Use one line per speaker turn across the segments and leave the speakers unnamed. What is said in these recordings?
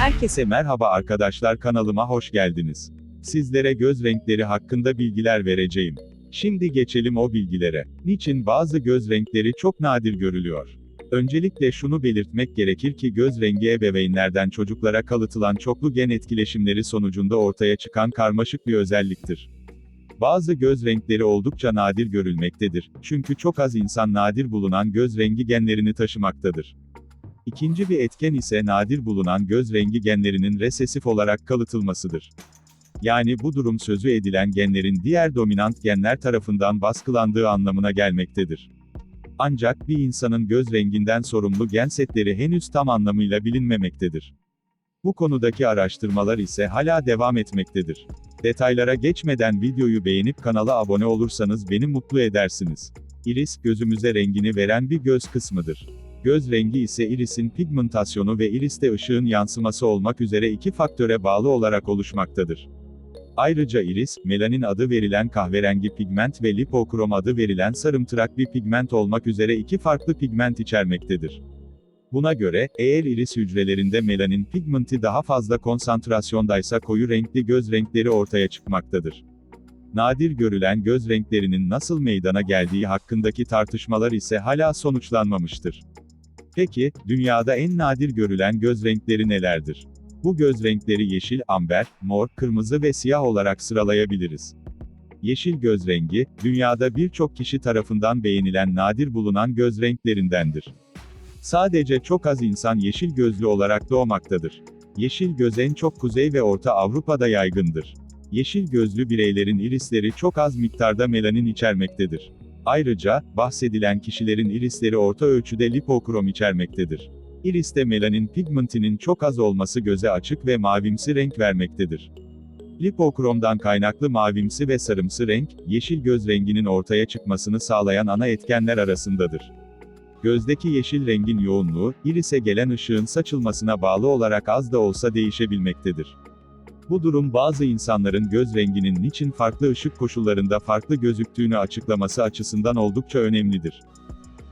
Herkese merhaba arkadaşlar kanalıma hoş geldiniz. Sizlere göz renkleri hakkında bilgiler vereceğim. Şimdi geçelim o bilgilere. Niçin bazı göz renkleri çok nadir görülüyor? Öncelikle şunu belirtmek gerekir ki göz rengi ebeveynlerden çocuklara kalıtılan çoklu gen etkileşimleri sonucunda ortaya çıkan karmaşık bir özelliktir. Bazı göz renkleri oldukça nadir görülmektedir. Çünkü çok az insan nadir bulunan göz rengi genlerini taşımaktadır. İkinci bir etken ise nadir bulunan göz rengi genlerinin resesif olarak kalıtılmasıdır. Yani bu durum sözü edilen genlerin diğer dominant genler tarafından baskılandığı anlamına gelmektedir. Ancak bir insanın göz renginden sorumlu gen setleri henüz tam anlamıyla bilinmemektedir. Bu konudaki araştırmalar ise hala devam etmektedir. Detaylara geçmeden videoyu beğenip kanala abone olursanız beni mutlu edersiniz. Iris, gözümüze rengini veren bir göz kısmıdır. Göz rengi ise irisin pigmentasyonu ve iriste ışığın yansıması olmak üzere iki faktöre bağlı olarak oluşmaktadır. Ayrıca iris, melanin adı verilen kahverengi pigment ve lipokrom adı verilen sarımtırak bir pigment olmak üzere iki farklı pigment içermektedir. Buna göre, eğer iris hücrelerinde melanin pigmenti daha fazla konsantrasyondaysa koyu renkli göz renkleri ortaya çıkmaktadır. Nadir görülen göz renklerinin nasıl meydana geldiği hakkındaki tartışmalar ise hala sonuçlanmamıştır. Peki, dünyada en nadir görülen göz renkleri nelerdir? Bu göz renkleri yeşil, amber, mor, kırmızı ve siyah olarak sıralayabiliriz. Yeşil göz rengi, dünyada birçok kişi tarafından beğenilen nadir bulunan göz renklerindendir. Sadece çok az insan yeşil gözlü olarak doğmaktadır. Yeşil göz en çok Kuzey ve Orta Avrupa'da yaygındır. Yeşil gözlü bireylerin irisleri çok az miktarda melanin içermektedir. Ayrıca, bahsedilen kişilerin irisleri orta ölçüde lipokrom içermektedir. İriste melanin pigmentinin çok az olması göze açık ve mavimsi renk vermektedir. Lipokromdan kaynaklı mavimsi ve sarımsı renk, yeşil göz renginin ortaya çıkmasını sağlayan ana etkenler arasındadır. Gözdeki yeşil rengin yoğunluğu, irise gelen ışığın saçılmasına bağlı olarak az da olsa değişebilmektedir. Bu durum bazı insanların göz renginin niçin farklı ışık koşullarında farklı gözüktüğünü açıklaması açısından oldukça önemlidir.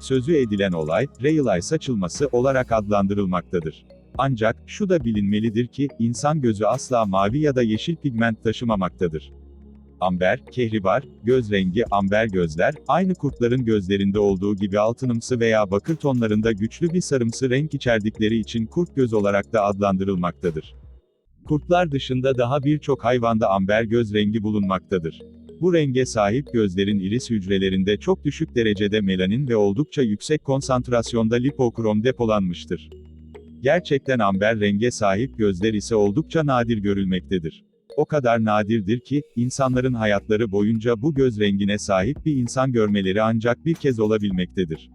Sözü edilen olay, Rayleigh saçılması olarak adlandırılmaktadır. Ancak, şu da bilinmelidir ki, insan gözü asla mavi ya da yeşil pigment taşımamaktadır. Amber, kehribar, göz rengi, amber gözler, aynı kurtların gözlerinde olduğu gibi altınımsı veya bakır tonlarında güçlü bir sarımsı renk içerdikleri için kurt göz olarak da adlandırılmaktadır. Kurtlar dışında daha birçok hayvanda amber göz rengi bulunmaktadır. Bu renge sahip gözlerin iris hücrelerinde çok düşük derecede melanin ve oldukça yüksek konsantrasyonda lipokrom depolanmıştır. Gerçekten amber renge sahip gözler ise oldukça nadir görülmektedir. O kadar nadirdir ki, insanların hayatları boyunca bu göz rengine sahip bir insan görmeleri ancak bir kez olabilmektedir.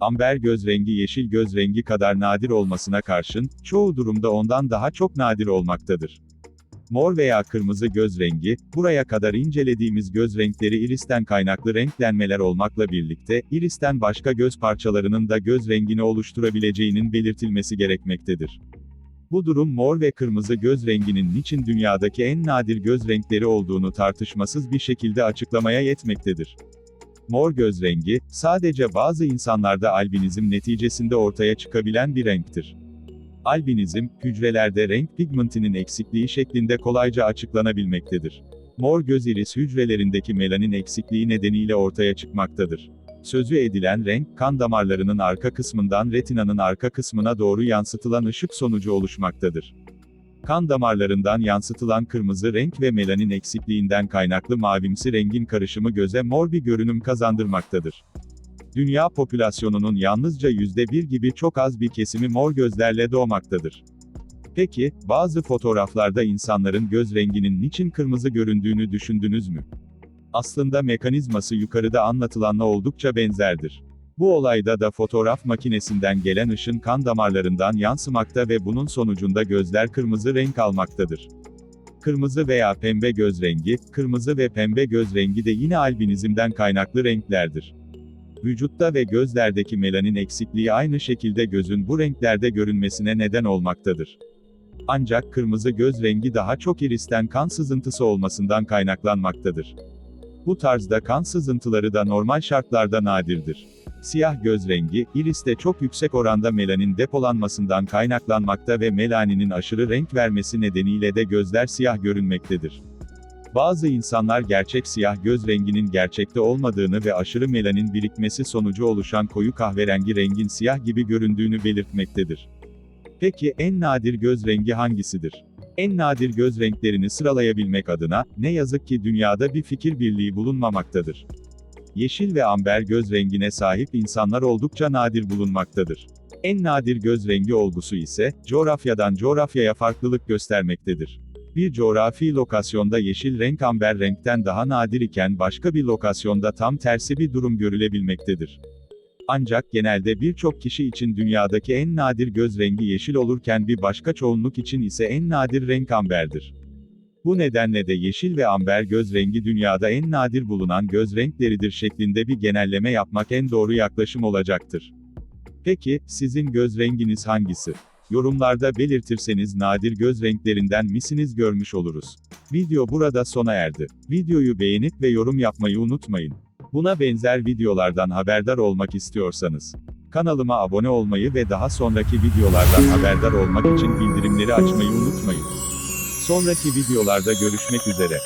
Amber göz rengi yeşil göz rengi kadar nadir olmasına karşın, çoğu durumda ondan daha çok nadir olmaktadır. Mor veya kırmızı göz rengi, buraya kadar incelediğimiz göz renkleri iristen kaynaklı renklenmeler olmakla birlikte, iristen başka göz parçalarının da göz rengini oluşturabileceğinin belirtilmesi gerekmektedir. Bu durum mor ve kırmızı göz renginin niçin dünyadaki en nadir göz renkleri olduğunu tartışmasız bir şekilde açıklamaya yetmektedir. Mor göz rengi, sadece bazı insanlarda albinizm neticesinde ortaya çıkabilen bir renktir. Albinizm, hücrelerde renk pigmentinin eksikliği şeklinde kolayca açıklanabilmektedir. Mor göz iris hücrelerindeki melanin eksikliği nedeniyle ortaya çıkmaktadır. Sözü edilen renk, kan damarlarının arka kısmından retinanın arka kısmına doğru yansıtılan ışık sonucu oluşmaktadır. Kan damarlarından yansıtılan kırmızı renk ve melanin eksikliğinden kaynaklı mavimsi rengin karışımı göze mor bir görünüm kazandırmaktadır. Dünya popülasyonunun yalnızca %1 gibi çok az bir kesimi mor gözlerle doğmaktadır. Peki, bazı fotoğraflarda insanların göz renginin niçin kırmızı göründüğünü düşündünüz mü? Aslında mekanizması yukarıda anlatılanla oldukça benzerdir. Bu olayda da fotoğraf makinesinden gelen ışın kan damarlarından yansımakta ve bunun sonucunda gözler kırmızı renk almaktadır. Kırmızı veya pembe göz rengi, kırmızı ve pembe göz rengi de yine albinizmden kaynaklı renklerdir. Vücutta ve gözlerdeki melanin eksikliği aynı şekilde gözün bu renklerde görünmesine neden olmaktadır. Ancak kırmızı göz rengi daha çok iristen kan sızıntısı olmasından kaynaklanmaktadır. Bu tarzda kan sızıntıları da normal şartlarda nadirdir. Siyah göz rengi, iriste çok yüksek oranda melanin depolanmasından kaynaklanmakta ve melaninin aşırı renk vermesi nedeniyle de gözler siyah görünmektedir. Bazı insanlar gerçek siyah göz renginin gerçekte olmadığını ve aşırı melanin birikmesi sonucu oluşan koyu kahverengi rengin siyah gibi göründüğünü belirtmektedir. Peki en nadir göz rengi hangisidir? En nadir göz renklerini sıralayabilmek adına, ne yazık ki dünyada bir fikir birliği bulunmamaktadır. Yeşil ve amber göz rengine sahip insanlar oldukça nadir bulunmaktadır. En nadir göz rengi olgusu ise, coğrafyadan coğrafyaya farklılık göstermektedir. Bir coğrafi lokasyonda yeşil renk amber renkten daha nadir iken başka bir lokasyonda tam tersi bir durum görülebilmektedir. Ancak genelde birçok kişi için dünyadaki en nadir göz rengi yeşil olurken bir başka çoğunluk için ise en nadir renk amberdir. Bu nedenle de yeşil ve amber göz rengi dünyada en nadir bulunan göz renkleridir şeklinde bir genelleme yapmak en doğru yaklaşım olacaktır. Peki, sizin göz renginiz hangisi? Yorumlarda belirtirseniz nadir göz renklerinden misiniz görmüş oluruz. Video burada sona erdi. Videoyu beğenip ve yorum yapmayı unutmayın. Buna benzer videolardan haberdar olmak istiyorsanız, kanalıma abone olmayı ve daha sonraki videolardan haberdar olmak için bildirimleri açmayı unutmayın. Sonraki videolarda görüşmek üzere.